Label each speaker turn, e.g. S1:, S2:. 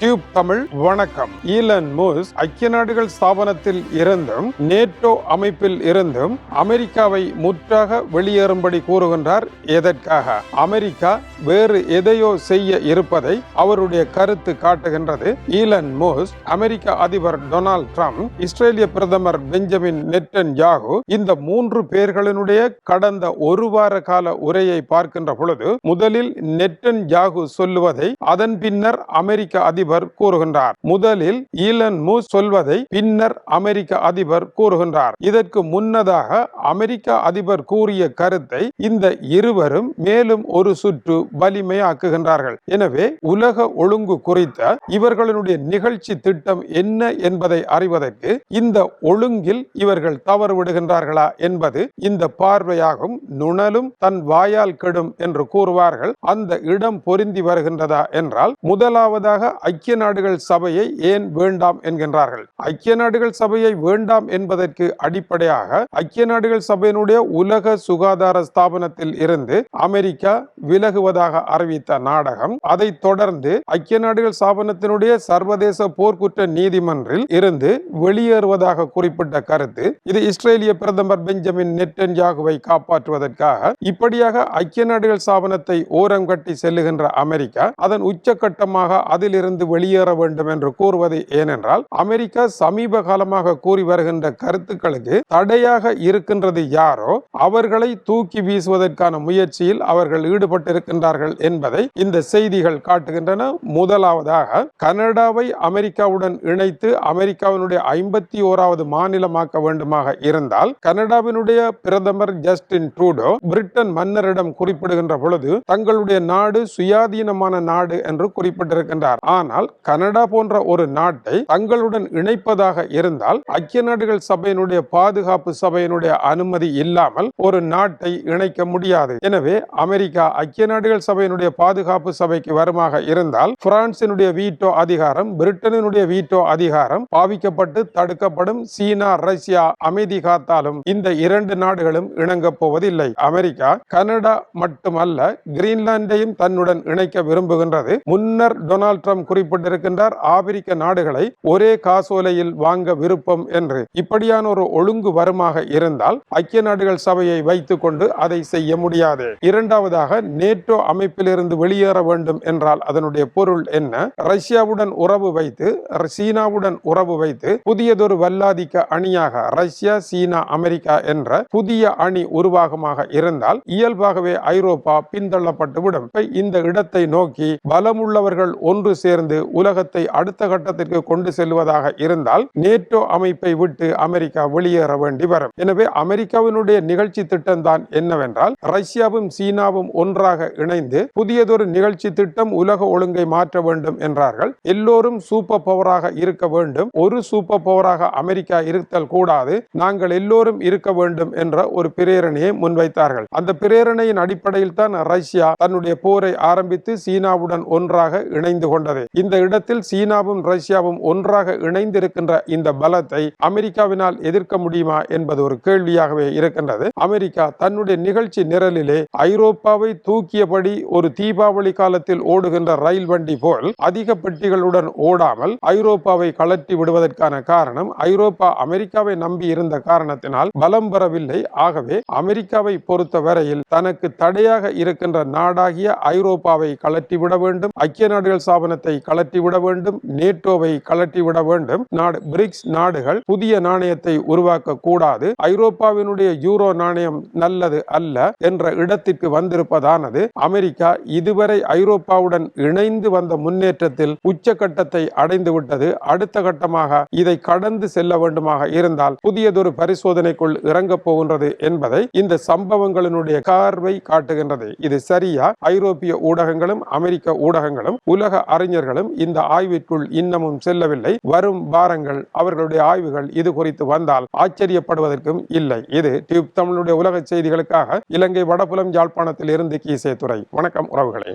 S1: Tube Tamil வணக்கம். Elon mousse ஐக்கிய நாடுகள் ஸ்தாபனத்தில் இருந்தும் நேட்டோ அமைப்பில் இருந்தும் அமெரிக்காவை முற்றாக வெளியேறும்படி கூறுகின்றார். எதற்காக? அமெரிக்கா வேறு எதையோ செய்ய இருப்பதை அவருடைய கருத்து காட்டுகின்றது. ஈலன் மூஸ் அமெரிக்க அதிபர் டொனால்ட் ட்ரம்ப் இஸ்ரேலிய பிரதமர் பெஞ்சமின் நெட்டன் யாகு இந்த மூன்று பேர்களினுடைய கடந்த ஒரு வார கால உரையை பார்க்கின்ற பொழுது முதலில் நெட்டன் யாகு சொல்லுவதை அதன் பின்னர் அமெரிக்க அதிபர் அதிபர் கூறுகின்றார். முதலில் ஈலன் மூஸ் சொல்வதை பின்னர் அமெரிக்க அதிபர் கூறுகின்றார். இதற்கு முன்னதாக அமெரிக்க அதிபர் கூறிய கருத்தை இந்த இருவரும் மேலும் ஒரு சுற்று வலிமையாக்குகின்றார்கள். எனவே உலக ஒழுங்கு குறித்த இவர்களுடைய நிகழ்ச்சி திட்டம் என்ன என்பதை அறிவதற்கு இந்த ஒழுங்கில் இவர்கள் தவறு விடுகின்றார்களா என்பது இந்த பார்வையாகும் நுணலும் தன் வாயால் கெடும் என்று கூறுவார்கள். அந்த இடம் பொருந்தி வருகின்றதா என்றால் முதலாவதாக ஐக்கிய நாடுகள் சபையை ஏன் வேண்டாம் என்கின்றார்கள்? ஐக்கிய நாடுகள் சபையை வேண்டாம் என்பதற்கு அடிப்படையாக ஐக்கிய நாடுகள் சபையினுடைய உலக சுகாதார ஸ்தாபனத்தில் இருந்து அமெரிக்கா விலகுவதாக அறிவித்த நாடகம் அதை தொடர்ந்து ஐக்கிய நாடுகள் ஸ்தாபனத்தினுடைய சர்வதேச போர்க்குற்ற நீதிமன்றில் இருந்து வெளியேறுவதாக குறிப்பிட்ட கருத்து இது இஸ்ரேலிய பிரதமர் பெஞ்சமின் நெட்டன்யாகுவை காப்பாற்றுவதற்காக இப்படியாக ஐக்கிய நாடுகள் ஸ்தாபனத்தை ஓரம் கட்டி செல்லுகின்ற அமெரிக்கா அதன் உச்சக்கட்டமாக அதிலிருந்து வெளியேற வேண்டும் என்று கூறுவது ஏனென்றால் அமெரிக்கா சமீப காலமாக கூறி வருகின்ற கருத்துக்களுக்கு தடையாக இருக்கின்றது யாரோ அவர்களை தூக்கி வீசுவதற்கான முயற்சியில் அவர்கள் ஈடுபட்டிருக்கின்றார்கள் என்பதை இந்த செய்திகள் காட்டுகின்றன. முதலாவதாக கனடாவை அமெரிக்காவுடன் இணைத்து அமெரிக்காவினுடைய ஐம்பத்தி ஓராவது மாநிலமாக்க வேண்டுமாக இருந்தால் கனடாவினுடைய பிரதமர் ஜஸ்டின் ட்ரூடோ பிரிட்டன் மன்னரிடம் குறிப்பிடுகின்ற பொழுது தங்களுடைய நாடு சுயாதீனமான நாடு என்று குறிப்பிட்டிருக்கின்றார். ஆனால் ஆனால் கனடா போன்ற ஒரு நாட்டை தங்களுடன் இணைப்பதாக இருந்தால் ஐக்கிய நாடுகள் சபையினுடைய பாதுகாப்பு சபையினுடைய அனுமதி இல்லாமல் ஒரு நாட்டை இணைக்க முடியாது. எனவே அமெரிக்கா ஐக்கிய நாடுகள் சபையினுடைய பாதுகாப்பு சபைக்கு வருமாக இருந்தால் பிரான்சினுடைய வீட்டோ அதிகாரம் பிரிட்டனினுடைய வீட்டோ அதிகாரம் பாவிக்கப்பட்டு தடுக்கப்படும் சீனா ரஷ்யா அமைதி காத்தாலும் இந்த இரண்டு நாடுகளும் இணங்க போவதில்லை. அமெரிக்கா கனடா மட்டுமல்ல கிரீன்லாந்தையும் தன்னுடன் இணைக்க விரும்புகின்றது. முன்னர் டொனால்ட் ட்ரம்ப் குறிப்பிட்ட குறிப்பிட்டிருக்கின்றார் ஆப்பிரிக்க நாடுகளை ஒரே காசோலையில் வாங்க விருப்பம் என்று இப்படியான ஒரு ஒழுங்கு வருமாக இருந்தால் ஐக்கிய நாடுகள் சபையை வைத்துக் கொண்டு அதை செய்ய முடியாது. இரண்டாவதாக நேட்டோ அமைப்பிலிருந்து வெளியேற வேண்டும் என்றால் அதனுடைய பொருள் என்ன? ரஷ்யாவுடன் உறவு வைத்து சீனாவுடன் உறவு வைத்து புதியதொரு வல்லாதிக்க அணியாக ரஷ்யா சீனா அமெரிக்கா என்ற புதிய அணி உருவாகமாக இருந்தால் இயல்பாகவே ஐரோப்பா பின்தள்ளப்பட்டுவிடும். இந்த இடத்தை நோக்கி பலமுள்ளவர்கள் ஒன்று சேர்ந்து உலகத்தை அடுத்த கட்டத்திற்கு கொண்டு செல்வதாக இருந்தால் நேட்டோ அமைப்பை விட்டு அமெரிக்கா வெளியேற வேண்டி வரும். எனவே அமெரிக்காவினுடைய நிகழ்ச்சி திட்டம் தான் என்னவென்றால் ரஷ்யாவும் சீனாவும் ஒன்றாக இணைந்து புதியதொரு நிகழ்ச்சி திட்டம் உலக ஒழுங்கை மாற்ற வேண்டும் என்றார்கள். எல்லோரும் சூப்பர் பவராக இருக்க வேண்டும். ஒரு சூப்பர் பவராக அமெரிக்கா இருத்தல் கூடாது. நாங்கள் எல்லோரும் இருக்க வேண்டும் என்ற ஒரு பிரேரணையை முன்வைத்தார்கள். அந்த பிரேரணையின் அடிப்படையில் தான் ரஷ்யா தன்னுடைய போரை ஆரம்பித்து சீனாவுடன் ஒன்றாக இணைந்து கொண்டது. இந்த இடத்தில் சீனாவும் ரஷ்யாவும் ஒன்றாக இணைந்திருக்கின்ற இந்த பலத்தை அமெரிக்காவினால் எதிர்க்க முடியுமா என்பது ஒரு கேள்வியாகவே இருக்கின்றது. அமெரிக்கா தன்னுடைய நிகழ்ச்சி நிரலிலே ஐரோப்பாவை தூக்கியபடி ஒரு தீபாவளி காலத்தில் ஓடுகின்ற ரயில் வண்டி போல் அதிக பெட்டிகளுடன் ஓடாமல் ஐரோப்பாவை கலட்டி விடுவதற்கான காரணம் ஐரோப்பா அமெரிக்காவை நம்பி இருந்த காரணத்தினால் பலம் பெறவில்லை. ஆகவே அமெரிக்காவை பொறுத்த வரையில் தனக்கு தடையாக இருக்கின்ற நாடாகிய ஐரோப்பாவை கலட்டி விட வேண்டும். ஐக்கிய நாடுகள் ஸ்தாபனத்தை கலட்டி விட வேண்டும் நேட்டோவை கலட்டி விட வேண்டும் நாடு பிரிக்ஸ் நாடுகள் புதிய நாணயத்தை உருவாக்க கூடாது ஐரோப்பாவினுடைய யூரோ நாணயம் நல்லது அல்ல என்ற இடத்திற்கு வந்திருப்பதானது. அமெரிக்கா இதுவரை ஐரோப்பாவுடன் இணைந்து வந்த முன்னேற்றத்தில் உச்சகட்டத்தை அடைந்து விட்டது அடுத்த கட்டமாக இதை கடந்து செல்ல வேண்டுமாக இருந்தால் புதியதொரு பரிசோதனைக்குள் இறங்கப் போகின்றது என்பதை இந்த சம்பவங்களினுடைய கார்வை காட்டுகின்றது. இது சரியா? ஐரோப்பிய ஊடகங்களும் அமெரிக்க ஊடகங்களும் உலக அறிஞர்களும் இந்த ஆய்விற்குள் இன்னமும் செல்லவில்லை. வரும் வாரங்கள் அவர்களுடைய ஆய்வுகள் இது குறித்து வந்தால் ஆச்சரியப்படுவதற்கும் இல்லை. இது டியூப் தமிழுடைய உலக செய்திகளுக்காக இலங்கை வடபுலம் யாழ்ப்பாணத்தில் இருந்து கீசே துறை வணக்கம் உறவுகளே.